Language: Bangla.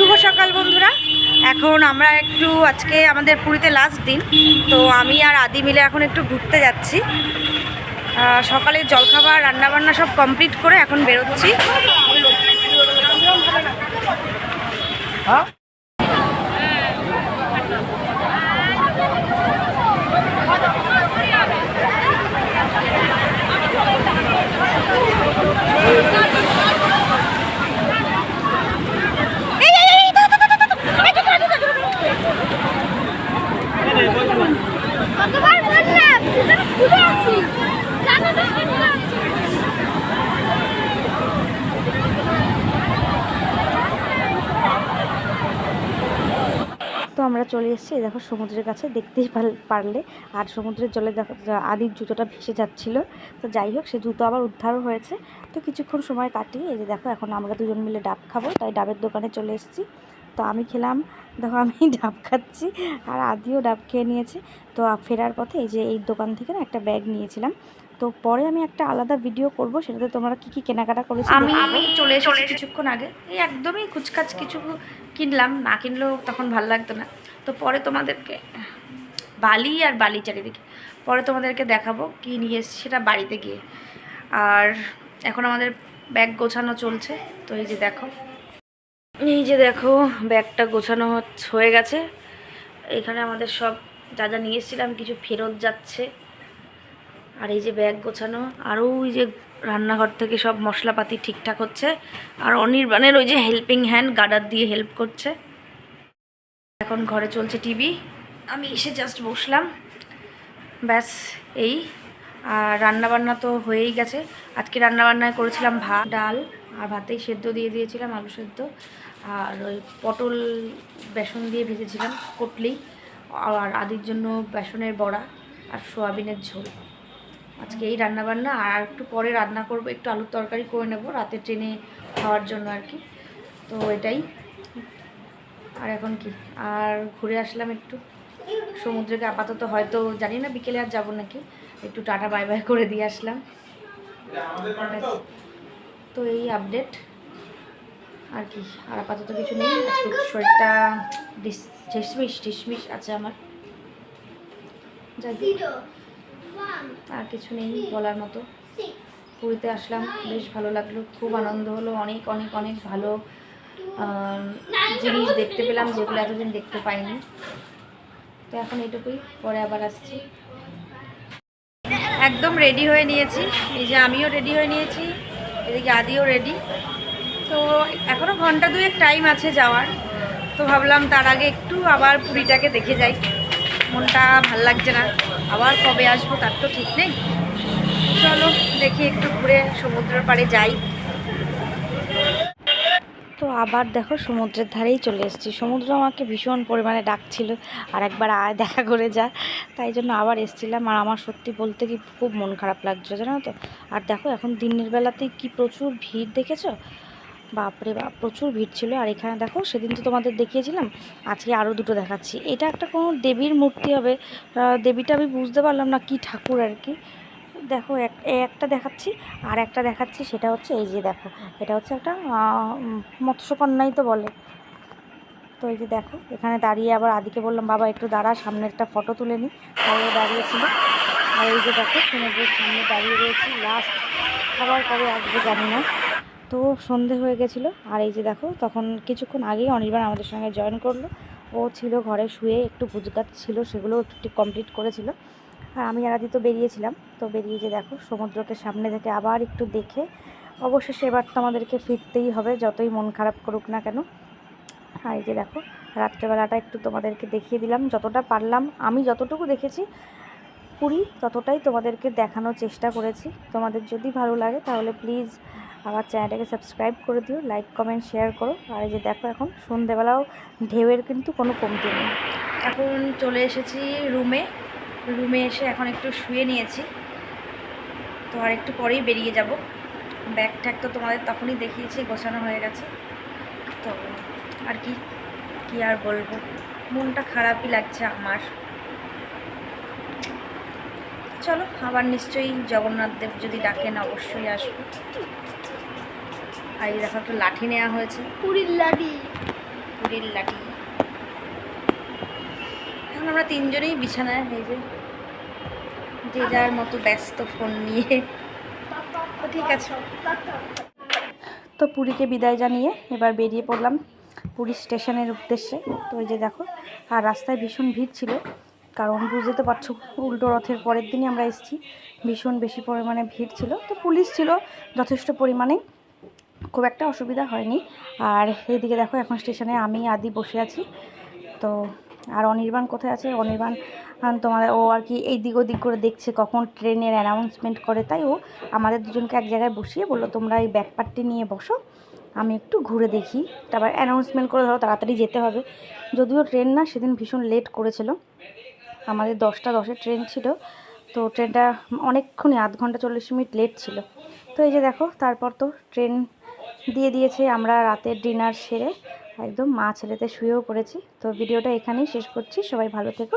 শুভ সকাল বন্ধুরা। এখন আমরা একটু আজকে আমাদের পুরীতে লাস্ট দিন, তো আমি আর আদি মিলে এখন একটু ঘুরতে যাচ্ছি। সকালে জলখাবার, রান্নাবান্না সব কমপ্লিট করে এখন বেরোচ্ছি। তো আমরা চলে এসেছি। দেখো সমুদ্রের কাছে দেখতেই পারলে। আর সমুদ্রের জলে দেখো আদির জুতোটা ভেসে যাচ্ছিল। তো যাই হোক সে জুতো আবার উদ্ধারও হয়েছে। তো কিছুক্ষণ সময় কাটিয়ে এই যে দেখো এখন আমরা দুজন মিলে ডাব খাব। তাই ডাবের দোকানে চলে এসেছি। তো আমি খেলাম দেখো আমি ডাব খাচ্ছি। আর আদিও ডাব খেয়ে নিয়েছে। তো ফেরার পথে এই যে এই দোকান থেকে না একটা ব্যাগ নিয়েছিলাম। তো পরে আমি একটা আলাদা ভিডিও করব সেটাতে তোমরা কি কি কেনাকাটা করেছ আমি চলে এসেছি কিছুক্ষণ আগে। এই একদমই কুচকাচ কিছু কিনলাম, না কিনলেও তখন ভালো লাগতো না। তো পরে তোমাদেরকে বালি আর বালি চারিদিকে, পরে তোমাদেরকে দেখাবো কি নিয়ে এসেছি সেটা বাড়িতে গিয়ে। আর এখন আমাদের ব্যাগ গোছানো চলছে, তো এই যে দেখো। এই যে দেখো, ব্যাগটা গোছানো হয়ে গেছে। এখানে আমাদের সব যা যা নিয়ে এসেছিলাম, কিছু ফেরত যাচ্ছে। আর এই যে ব্যাগ গোছানো আরও ওই যে রান্নাঘর থেকে সব মশলাপাতি ঠিকঠাক হচ্ছে। আর অনির্বাণের ওই যে হেল্পিং হ্যান্ড গার্ডার দিয়ে হেল্প করছে। এখন ঘরে চলছে টিভি আমি এসে জাস্ট বসলাম। ব্যাস, এই। আর রান্নাবান্না তো হয়েই গেছে। আজকে রান্নাবান্নায় করেছিলাম ভাত, ডাল, আর ভাতেই সেদ্ধ দিয়ে দিয়েছিলাম, আলু সেদ্ধ। আর ওই পটল, বেসন দিয়ে ভেজেছিলাম, কটলি। আর আদির জন্য বেসনের বড়া আর সোয়াবিনের ঝোল। আজকে এই রান্না বান্না আর একটু পরে রান্না করব, একটু আলুর তরকারি করে নেব রাতে ট্রেনে খাওয়ার জন্য আর কি। তো এটাই। আর এখন কি? আর ঘুরে আসলাম একটু। সমুদ্রকে আপাতত হয়তো জানি না, বিকেলে আর যাব নাকি? একটু টাটা, বাই বাই করে দিয়ে আসলাম। তো এই আপডেট আর কি? আর আপাতত কিছু নেই। শরীরটা ঢিসমিস ঢিসমিস আছে আমার। যাই আর কিছু নেই বলার মতো। পুরীতে আসলাম, বেশ ভালো লাগল, খুব আনন্দ হলো, অনেক অনেক অনেক ভালো জিনিস দেখতে পেলাম যেগুলো এতদিন দেখতে পাইনি। তো এখন এটুকুই, পরে আবার আসছি। একদম রেডি হয়ে নিয়েছি, এই যে আমিও রেডি হয়ে নিয়েছি, এদিকে আদিও রেডি তো এখনও ঘণ্টা দুয়েক টাইম আছে যাওয়ার, তো ভাবলাম তার আগে একটু আবার পুরীটাকে দেখে যাই। মনটা ভালো লাগছে না। আবার কবে আসব তার তো ঠিক নেই। চলো, দেখি একটু ঘুরে সমুদ্রের পাড়ে যাই। তো আবার দেখো, সমুদ্রের ধারেই চলে এসেছি। সমুদ্র আমাকে ভীষণ পরিমাণে ডাকছিল আর একবার আয়, দেখা করে যা। তাই জন্য আবার এসেছিলাম আর আমার সত্যি বলতে কি খুব মন খারাপ লাগছিল, জানো তো? আর দেখো, এখন দিনের বেলাতেই কি প্রচুর ভিড় দেখেছ? বাপরে বাপ, প্রচুর ভিড় ছিল। আর এখানে দেখো, সেদিন তো তোমাদের দেখিয়েছিলাম, আজকে আরও দুটো দেখাচ্ছি। এটা একটা কোনো দেবীর মূর্তি হবে। দেবীটা আমি বুঝতে পারলাম না, কি ঠাকুর আর কি। দেখো একটা দেখাচ্ছি, আর একটা দেখাচ্ছি, সেটা হচ্ছে এই যে দেখো, এটা হচ্ছে একটা মৎস্যকন্যাই তো বলে। তো এই যে দেখো, এখানে দাঁড়িয়ে আবার আদিকে বললাম, বাবা, একটু দাঁড়া, সামনে একটা ফটো তুলে নিই ও দাঁড়িয়েছিল আর এই যে দেখো সমুদ্রের সামনে দাঁড়িয়ে রয়েছি, লাস্ট খাবার কবে আসবে জানি না। তো সন্ধে হয়ে গেছিল। আর এই যে দেখো, তখন কিছুক্ষণ আগেই অনির্বাণ আমাদের সঙ্গে জয়েন করল। ও ছিল ঘরে শুয়ে একটু ভুজগাত ছিল, সেগুলো ঠিক কমপ্লিট করেছিল। আর আমি আর আদি তো বেরিয়েছিলাম। তো বেরিয়ে যে দেখো, সমুদ্রকে সামনে থেকে আবার একটু দেখে অবশ্যই এবার তো আমাদেরকে ফিরতেই হবে, যতই মন খারাপ করুক না কেন। আর এই যে দেখো, রাত্রেবেলাটা একটু তোমাদেরকে দেখিয়ে দিলাম। যতটা পারলাম, আমি যতটুকু দেখেছি, পুরী ততটাই তোমাদেরকে দেখানোর চেষ্টা করেছি। তোমাদের যদি ভালো লাগে তাহলে প্লিজ আমার চ্যানেলটাকে সাবস্ক্রাইব করে দিও, লাইক, কমেন্ট, শেয়ার করো। আর এই যে দেখো এখন, সন্ধেবেলাও ঢেউয়ের কিন্তু কোনো কমতি নেই। এখন চলে এসেছি রুমে রুমে এসে এখন একটু শুয়ে নিয়েছি। তো আর একটু পরেই বেরিয়ে যাব। ব্যাগ ট্যাগ তো তোমাদের তখনই দেখিয়েছি, গোছানো হয়ে গেছে। তো আর কি কি আর বলব? মনটা খারাপই লাগছে আমার। চলো, আবার নিশ্চয়ই জগন্নাথ দেব যদি ডাকেন, অবশ্যই আসব। আর এই দেখো একটা লাঠি নেওয়া হয়েছে। পুরীর লাঠি। পুরীর লাঠি। এখন আমরা তিনজনেই বিছানায় এই যে যে যার মতো ব্যস্ত ফোন নিয়ে। তো ঠিক আছে। তো পুরীকে বিদায় জানিয়ে এবার বেরিয়ে পড়লাম পুরী স্টেশনের উদ্দেশ্যে। তো ওই যে দেখো আর রাস্তায় ভীষণ ভিড় ছিল কারণ বুঝতে তো পারছ উল্টো রথের পরের দিনই আমরা এসেছি। ভীষণ বেশি পরিমাণে ভিড় ছিল। তো পুলিশ ছিল যথেষ্ট পরিমাণে। খুব একটা অসুবিধা হয়নি। আর এইদিকে দেখো, এখন স্টেশনে আমি আদি বসে আছি। তো, আর অনির্বাণ কোথায় আছে? অনির্বাণ তোমার, ও আর কি এই দিক ওদিক করে দেখছে কখন ট্রেনের অ্যানাউন্সমেন্ট করে। তাই ও আমাদের দুজনকে এক জায়গায় বসিয়ে বলল, তোমরা এই ব্যাকপার্টটি নিয়ে বসো, আমি একটু ঘুরে দেখি। তারপর অ্যানাউন্সমেন্ট করে ধরো, তাড়াতাড়ি যেতে হবে। যদিও ট্রেন না, সেদিন ভীষণ লেট করেছিল। আমাদের দশটা, দশের ট্রেন ছিল। তো ট্রেনটা অনেকক্ষণই আধ ঘণ্টা চল্লিশ মিনিট লেট ছিল। তো এই যে দেখো, তারপর তো ট্রেন দিয়ে দিয়েছে আমরা রাতের ডিনার সেরে। একদম মা ছেলেতে শুয়েও পড়েছি। তো ভিডিওটা এখানেই শেষ করছি। সবাই ভালো থেকো